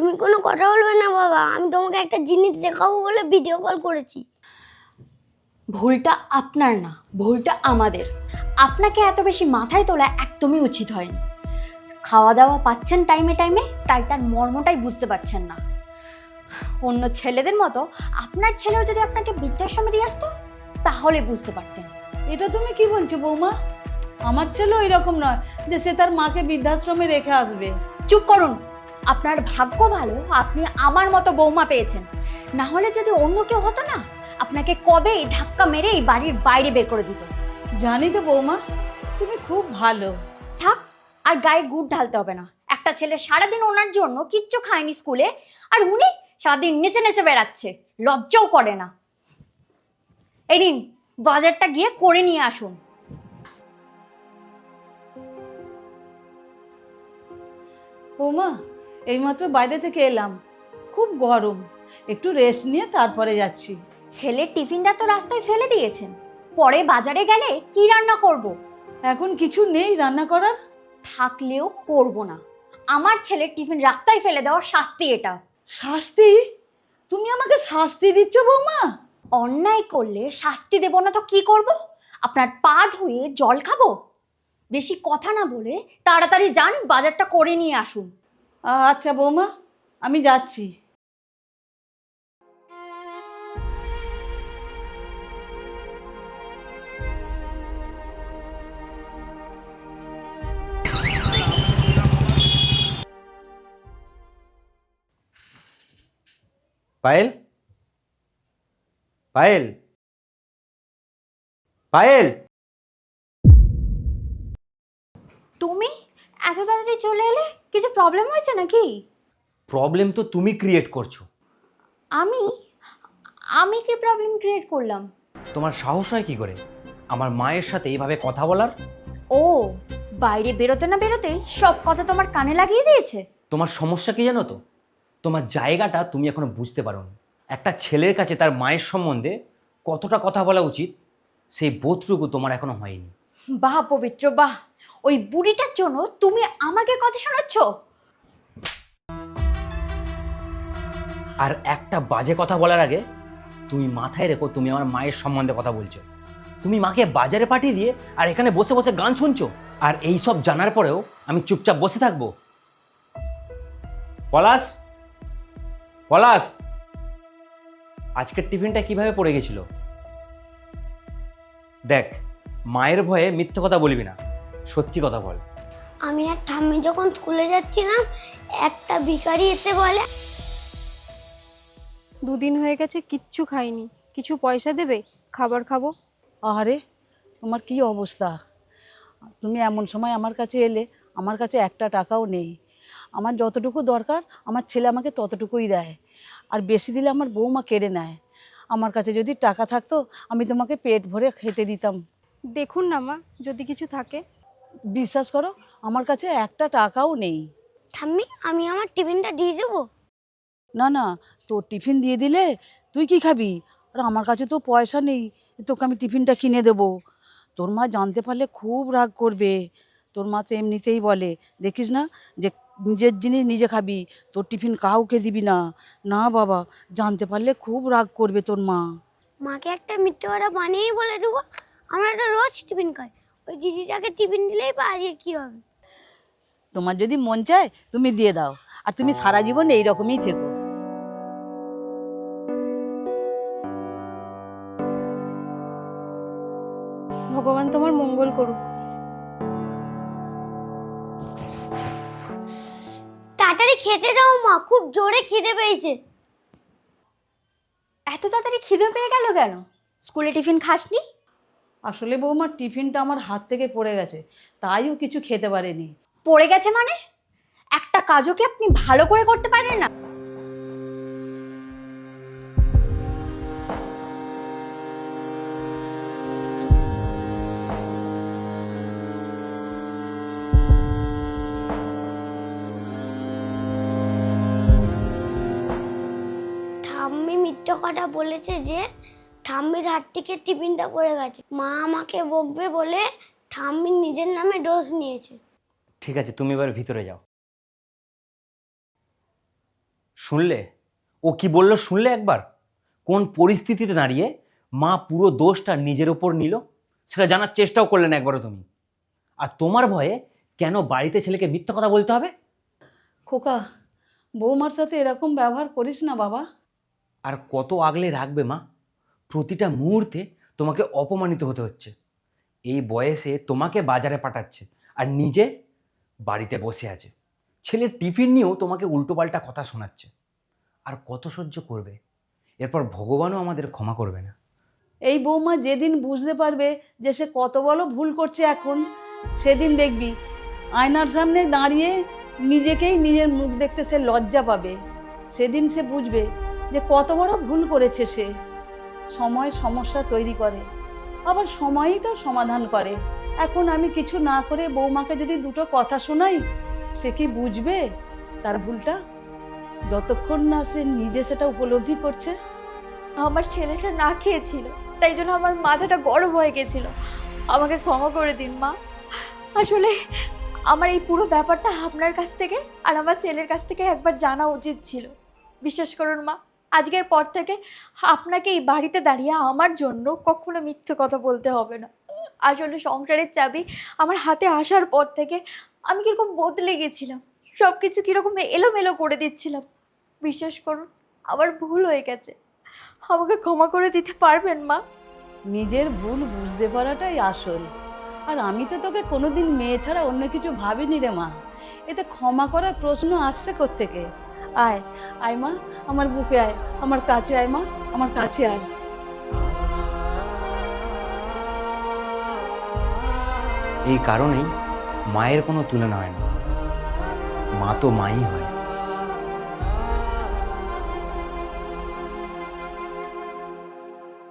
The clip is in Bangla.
তুমি কোনো কথা বলবে না বাবা। আমি তোমাকে একটা জিনিস দেখাবো বলে ভিডিও কল করেছি। ভুলটা আপনার না ভুলটা আমাদের। আপনাকে এত বেশি মাথায় তোলা একদমই উচিত হয়নি। খাওয়া দাওয়া পাচ্ছেন টাইমে টাইমে তাই তার মর্মটাই বুঝতে পারছেন না। অন্য ছেলেদের মতো আপনার ছেলেও যদি আপনাকে বৃদ্ধাশ্রমে দিয়ে আসতো তাহলে বুঝতে পারতেন। এটা তুমি কি বলছো বৌমা? আমার ছেলেও এরকম নয় যে সে তার মাকে বৃদ্ধাশ্রমে রেখে আসবে। চুপ করুন। আপনার ভাগ্য ভালো আপনি আমার মতো বৌমা পেয়েছেন। না হলে যদি অন্য কেউ হতো না আপনাকে কবেই ধাক্কা মেরে এই বাড়ির বাইরে বের করে দিত? জানি তো বৌমা তুমি খুব ভালো। থাক আর গায়ে গুড় ঢালতে হবে না। একটা ছেলে সারাদিন ওনার জন্য কিচ্ছু খায়নি স্কুলে আর উনি সারাদিন নেচে নেচে বেড়াচ্ছে। লজ্জাও করে না। এই নিন বাজারটা গিয়ে করে নিয়ে আসুন। বৌমা এইমাত্র বাইরে থেকে এলাম। খুব গরম। একটু রেস্ট নিয়ে তারপরে যাচ্ছি। ছেলের টিফিনটা তো রাস্তায় ফেলে দিয়েছেন। পরে বাজারে গেলে কি রান্না করব। এখন কিছু নেই রান্না করার? থাকলেও করব না। আমার ছেলের টিফিন রাস্তায় ফেলে দেওয়ার শাস্তি এটা। শাস্তি? তুমি আমাকে শাস্তি দিচ্ছ বৌমা? অন্যায় করলে শাস্তি দেব না তো কি করব? আপনার পা ধুয়ে জল খাব? বেশি কথা না বলে তাড়াতাড়ি যান বাজারটা করে নিয়ে আসুন। আচ্ছা বৌমা আমি যাচ্ছি। পায়েল? পায়েল? পায়েল? তুমি? এত তাড়াতাড়ি চলে এলে? কিছু প্রবলেম হয়েছে নাকি? প্রবলেম তো তুমি ক্রিয়েট করছ। আমি আমি কি প্রবলেম ক্রিয়েট করলাম? তোমার সাহস হয় কি করে? আমার মায়ের সাথে এইভাবে কথা বলার? ও বাইরে বেরোতে না বেরোতে সব কথা তোমার কানে লাগিয়ে দিয়েছে? তোমার সমস্যা কি জানো তো? তোমার জায়গাটা তুমি এখনও বুঝতে পারো একটা ছেলের কাছে তার মায়ের সম্বন্ধে কতটা কথা বলা উচিত সেই বোধটুকু তোমার এখনও হয়নি। বাহ পবিত্র বাহ। ওই বুড়িটার জন্য তুমি আমাকে কথা শোনাচ্ছ? আর একটা বাজে কথা বলার আগে তুমি মাথায় রেখো, তুমি আমার মায়ের সম্বন্ধে কথা বলছো। তুমি মাকে বাজারে পাঠিয়ে দিয়ে আর এখানে বসে বসে গান শুনছো। আর এই সব জানার পরেও আমি চুপচাপ বসে থাকব। পলাশ পলাশ, আজকের টিফিনটা কীভাবে পড়ে গেছিল? দেখ, মায়ের ভয়ে মিথ্যে কথা বলবি না। সত্যি কথা বল। আমি আর ঠাম্মি যখন স্কুলে যাচ্ছিলাম একটা ভিখারি এসে বলে দুদিন হয়ে গেছে কিচ্ছু খাইনি। কিছু পয়সা দেবে? খাবার খাব? আরে তোমার কি অবস্থা? তুমি এমন সময় আমার কাছে এলে আমার কাছে একটা টাকাও নেই। আমার যতটুকু দরকার আমার ছেলে আমাকে ততটুকুই দেয়। আর বেশি দিলে আমার বৌমা কেড়ে নেয়। আমার কাছে যদি টাকা থাকতো আমি তোমাকে পেট ভরে খেতে দিতাম। দেখুন না মা যদি কিছু থাকে। বিশ্বাস করো আমার কাছে একটা টাকাও নেই। ঠাম্মি আমি আমার টিফিনটা দিয়ে দেবো? না না তোর টিফিন দিয়ে দিলে তুই কি খাবি? আর আমার কাছে তো পয়সা নেই তোকে আমি টিফিনটা কিনে দেবো। তোর মা জানতে পারলে খুব রাগ করবে। তোর মা তো এমনিতেই বলে দেখিস না যে নিজের জিনিস নিজে খাবি তোর টিফিন কাউকে দিবি না। না বাবা জানতে পারলে খুব রাগ করবে তোর মা। মাকে একটা মিথ্যে কথা বানিয়েই বলে দেবো? আমরা একটা রোজ টিফিন খাই। ওই দিদিটাকে টিফিন দিলেই পাওয়া যায় কী হবে? তোমার যদি মন চায় তুমি দিয়ে দাও। আর তুমি সারা জীবন এইরকমই থেকো। ভগবান তোমার মঙ্গল করুক। তাড়াতাড়ি খেতে দাও মা খুব জোরে খিদে পেয়েছে। এত তাড়াতাড়ি খিদে পেয়ে গেল কেন? স্কুলে টিফিন খাসনি? আসলে বৌমার টিফিনটা আমার হাত থেকে পড়ে গেছে তাইও কিছু খেতে পারেনি। পড়ে গেছে মানে? একটা কাজও কি আপনি ভালো করে করতে পারেন না? ঠাম্মি কথা বলেছে যে ঠাম্মির হাত থেকে টিফিনটা পড়ে গেছে। মা আমাকে বকবে বলে ঠাম্মি নিজের নামে ডোজ নিয়েছে। ঠিক আছে তুমি এবার ভিতরে যাও। শুনলে? ও কি বলল শুনলে একবার? কোন পরিস্থিতিতে দাঁড়িয়ে মা পুরো দোষটা নিজের ওপর নিল? সেটা জানার চেষ্টাও করলে না একবারও তুমি। আর তোমার ভয়ে কেন বাড়িতে ছেলেকে মিথ্যা কথা বলতে হবে? খোকা বৌমার সাথে এরকম ব্যবহার করিস না বাবা। আর কত আগলে রাখবে মা? প্রতিটা মুহূর্তে তোমাকে অপমানিত হতে হচ্ছে। এই বয়সে তোমাকে বাজারে পাঠাচ্ছে আর নিজে বাড়িতে বসে আছে। ছেলের টিফিন নিয়েও তোমাকে উল্টোপাল্টা কথা শোনাচ্ছে। আর কত সহ্য করবে? এরপর ভগবানও আমাদের ক্ষমা করবে না। এই বৌমা যেদিন বুঝতে পারবে যে সে কত বড় ভুল করছে এখন, সেদিন দেখবি আয়নার সামনে দাঁড়িয়ে নিজেকেই নিজের মুখ দেখতে সে লজ্জা পাবে। সেদিন সে বুঝবে যে কত বড় ভুল করেছে সে। সময় সমস্যা তৈরি করে। আবার সময়ই তো সমাধান করে। এখন আমি কিছু না করে বৌমাকে যদি দুটো কথা শোনাই, সে কি বুঝবে? তার ভুলটা? যতক্ষণ না সে নিজে সেটা উপলব্ধি করছে। আমার ছেলেটা না খেয়েছিল, তাই জন্য আমার মাথাটা গরম হয়ে গেছিল। আমাকে ক্ষমা করে দিন, মা। আসলে আমার এই পুরো ব্যাপারটা আপনার কাছ থেকে আর আমার ছেলের কাছ থেকে একবার জানা উচিত ছিল। বিশ্বাস করুন, মা। আজকের পর থেকে আপনাকে এই বাড়িতে দাঁড়িয়ে আমার জন্য কখনো মিথ্যে কথা বলতে হবে না। আসলে সংসারের চাবি আমার হাতে আসার পর থেকে আমি কীরকম বদলে গেছিলাম সব কিছু কীরকম এলোমেলো করে দিচ্ছিলাম। বিশ্বাস করুন, আমার ভুল হয়ে গেছে। আমাকে ক্ষমা করে দিতে পারবেন, মা? নিজের ভুল বুঝতে পারাটাই আসল। আর আমি তো তোকে কোনোদিন মেয়ে ছাড়া অন্য কিছু ভাবিনি রে, মা। এতে ক্ষমা করার প্রশ্ন আসছে থেকে আয় আয় মা, আমার বুকে আয়, আমার কাছে আয় মা, আমার কাছে আয়। এই কারণেই মায়ের কোনো তুলনা হয় না। মা তো মাই হয়।